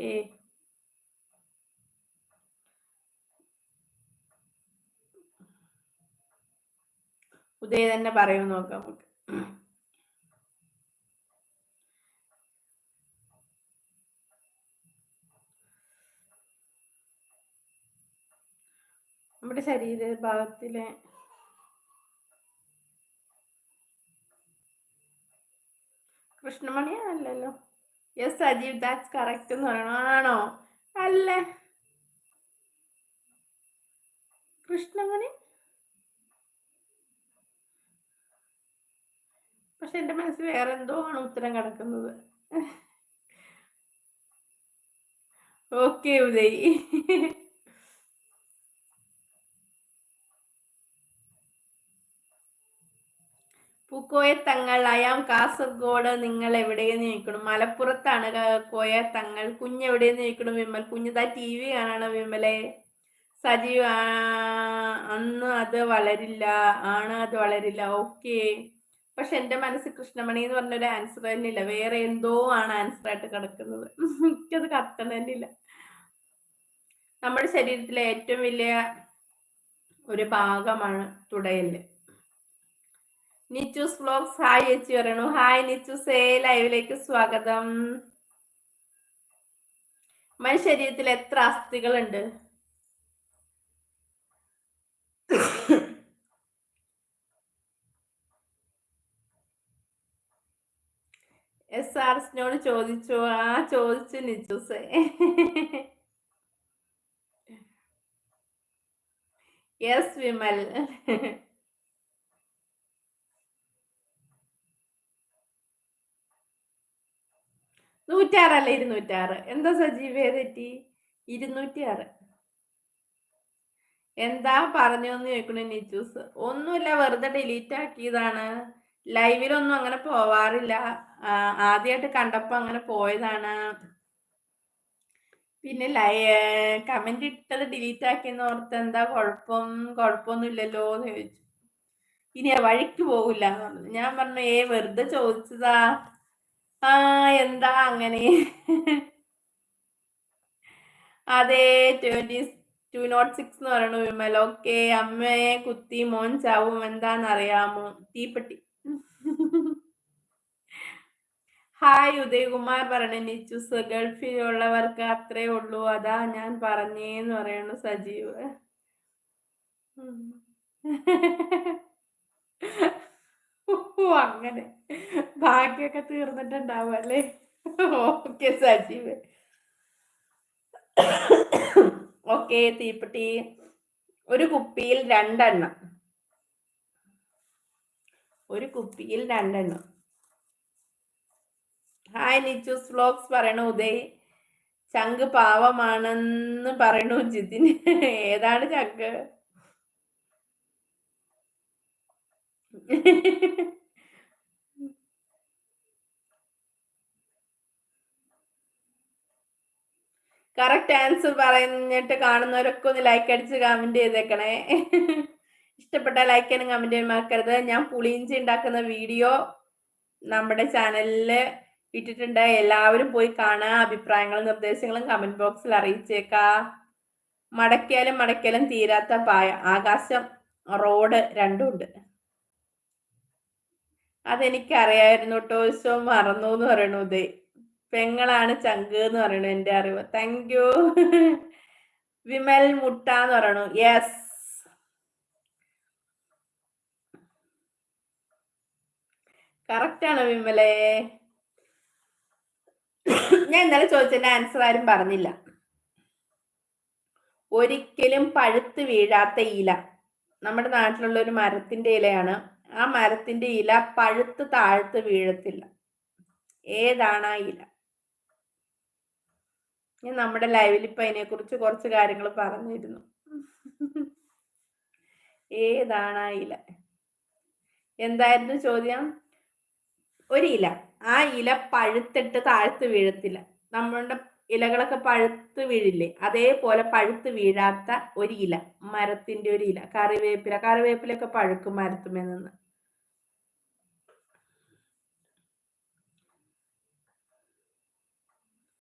Okay ഉദയ തന്നെ പറയൂ നോക്കാം നമുക്ക്. നമ്മുടെ ശരീര ഭാഗത്തിലെ കൃഷ്ണമണി അല്ലല്ലോ യെസ് അജീവ് ദാറ്റ്സ് കറക്റ്റ് എന്ന് പറയണോ? ആണോ? അല്ലേ? കൃഷ്ണമണി പക്ഷെ എന്റെ മനസ്സിൽ വേറെ എന്തോ ആണ് ഉത്തരം കിടക്കുന്നത്. ഓക്കെ ഉദയ്. പൂക്കോയ തങ്ങൾ അയാം കാസർഗോഡ് നിങ്ങൾ എവിടെയെന്ന് ചോദിക്കണം? മലപ്പുറത്താണ് കോയ തങ്ങൾ കുഞ്ഞ് എവിടെയെന്ന് ചോദിക്കണം വിമൽ? കുഞ്ഞിതാ ടി വി കാണാണ് വിമലെ? സജീവ് അന്ന് അത് വളരില്ല ആണ് അത് വളരില്ല. ഓക്കെ. പക്ഷെ എന്റെ മനസ്സ് കൃഷ്ണമണി എന്ന് പറഞ്ഞൊരു ആൻസർ തന്നെ ഇല്ല വേറെ എന്തോ ആണ് ആൻസർ ആയിട്ട് കിടക്കുന്നത്. എനിക്കത് കത്തണ തന്നെ ഇല്ല നമ്മുടെ ശരീരത്തിലെ ഏറ്റവും വലിയ ഒരു ഭാഗമാണ് തുടയൽ. നിച്ചൂസ് ബ്ലോഗ്സ് ഹായ് ചേച്ചി പറയണു. ഹായ് നിച്ചൂസേ ലൈവിലേക്ക് സ്വാഗതം. മനുഷ്യ ശരീരത്തിൽ എത്ര അസ്ഥികളുണ്ട്? എസ് ആർ എസിനോട് ചോദിച്ചു. ആ ചോദിച്ചു നിച്ചൂസേ. യെസ് വിമൽ. നൂറ്റാറല്ല ഇരുന്നൂറ്റാറ്. എന്താ സജീവ് തെറ്റി? ഇരുന്നൂറ്റി ആറ് എന്താ പറഞ്ഞോന്ന് ചോദിക്കണേ നിച്ചൂസ് ഒന്നുമില്ല വെറുതെ ഡിലീറ്റ് ആക്കിയതാണ്. ലൈവിലൊന്നും അങ്ങനെ പോവാറില്ല. ആദ്യമായിട്ട് കണ്ടപ്പോ അങ്ങനെ പോയതാണ്. പിന്നെ ലൈ കമന്റ് ഇട്ടത് ഡിലീറ്റ് ആക്കിയെന്ന് ഓർത്ത് എന്താ കുഴപ്പം? കുഴപ്പമൊന്നും ഇല്ലല്ലോ എന്ന് ചോദിച്ചു. ഇനി വഴിക്ക് പോകില്ല ഞാൻ പറഞ്ഞു ഏ വെറുതെ ചോദിച്ചതാ. ആ എന്താ അങ്ങനെ? അതെ ട്വന്റി ടു നോട്ട് സിക്സ് എന്ന് പറയണു വിമൽ. ഓക്കെ അമ്മയെ കുത്തി മോൻ ചാവും. എന്താന്നറിയാമോ? തീപ്പെട്ടി. ഹായ് ഉദയകുമാർ പറയണ നിച്ചുസ് ഗൾഫിലുള്ളവർക്ക് അത്രേ ഉള്ളൂ. അതാ ഞാൻ പറഞ്ഞേന്ന് പറയണു സജീവ്. അങ്ങനെ. ബാക്കിയൊക്കെ തീർന്നിട്ടുണ്ടാവും അല്ലേ? ഓക്കെ സജീവ്. ഓക്കെ തീപ്പെട്ടി. ഒരു കുപ്പിയിൽ രണ്ടെണ്ണം. ഒരു കുപ്പിയിൽ രണ്ടെണ്ണം. ഹായ് നിച്ചൂസ് വ്ലോഗ്സ് പറയണു ഉദയ് ചങ്ക് പാവമാണെന്ന് പറയണു ജിതിന്. ഏതാണ് ചങ്ക്? കറക്റ്റ് ആൻസർ പറഞ്ഞിട്ട് കാണുന്നവരൊക്കെ ഒന്ന് ലൈക്ക് അടിച്ച് കമന്റ് ചെയ്തേക്കണേ. ഇഷ്ടപ്പെട്ട ലൈക്ക് ചെയ്യാനും കമന്റ് ചെയ്യാൻ മറക്കരുത്. ഞാൻ പുളിയിഞ്ചി ഉണ്ടാക്കുന്ന വീഡിയോ നമ്മുടെ ചാനലിൽ ഇട്ടിട്ടുണ്ട്. എല്ലാവരും പോയി കാണാ അഭിപ്രായങ്ങളും നിർദ്ദേശങ്ങളും കമന്റ് ബോക്സിൽ അറിയിച്ചേക്കാ. മടക്കിയാലും മടക്കിയാലും തീരാത്ത പായ. ആകാശം റോഡ് രണ്ടും ഉണ്ട്. അതെനിക്കറിയായിരുന്നു. കേട്ടോ സോ മറന്നു എന്ന് പറയണു ഉദയ് പെങ്ങളാണ് ചങ്ക് എന്ന് പറയണു എന്റെ അറിവ്. താങ്ക് യു വിമൽ മുട്ട എന്ന് പറയണു യെസ് കറക്റ്റാണ് വിമലേ? ഞാൻ ഇന്നലെ ചോദിച്ചതിന്റെ ആൻസർ ആരും പറഞ്ഞില്ല. ഒരിക്കലും പഴുത്ത് വീഴാത്ത ഇല. നമ്മുടെ നാട്ടിലുള്ള ഒരു മരത്തിന്റെ ഇലയാണ് ആ മരത്തിന്റെ ഇല പഴുത്ത് താഴ്ത്ത് വീഴത്തില്ല. ഏതാണ് ആ ഇല? ഞാൻ നമ്മുടെ ലൈവിൽ ഇപ്പൊ അതിനെ കുറിച്ച് കുറച്ച് കാര്യങ്ങൾ പറഞ്ഞിരുന്നു. ഏതാണ് ആ ഇല? എന്തായിരുന്നു ചോദ്യം? ഒരു ഇല ആ ഇല പഴുത്തിട്ട് താഴ്ത്ത് വീഴത്തില്ല. നമ്മളുടെ ഇലകളൊക്കെ പഴുത്ത് വീഴില്ലേ? അതേപോലെ പഴുത്ത് വീഴാത്ത ഒരു ഇല മരത്തിന്റെ ഒരു ഇല കറിവേപ്പില. കറിവേപ്പിലൊക്കെ പഴുക്കും മരത്തുമേ നിന്ന്.